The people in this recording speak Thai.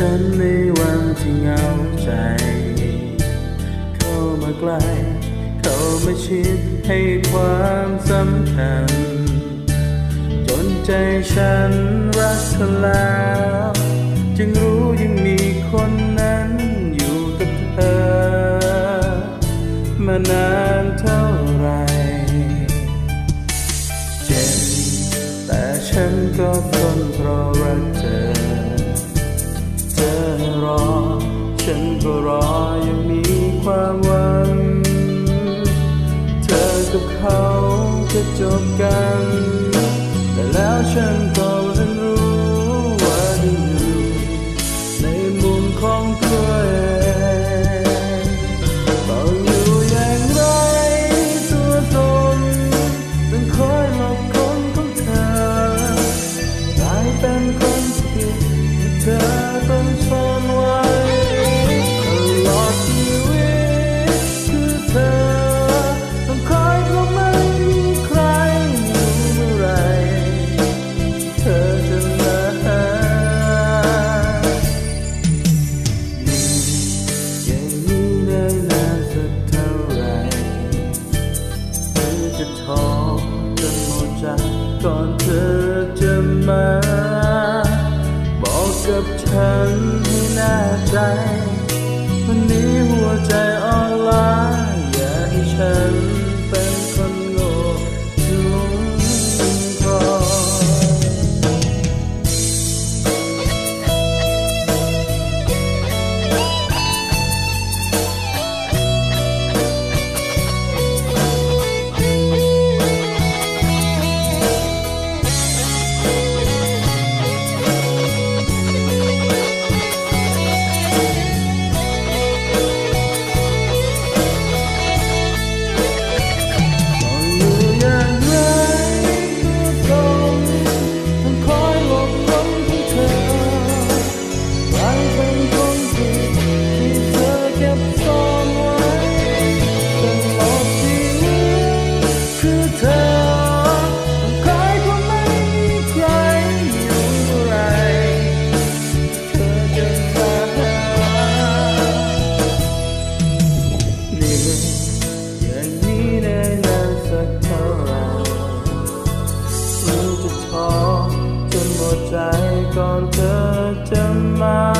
ฉันในวันที่เหงาใจ เข้ามาใกล้ เข้ามาชิดให้ความสำคัญ จนใจฉันรักเธอแล้ว จึงรู้ยังมีคนนั้นอยู่กับเธอ มานานเท่าไรเจ็บแต่ฉันก็ทนเพราะรักเธอ ก็รอยังมีความหวัง เธอกับเขาจะจบกัน นั้นให้แน่ใจ วันนี้หัวใจ ธอจะมา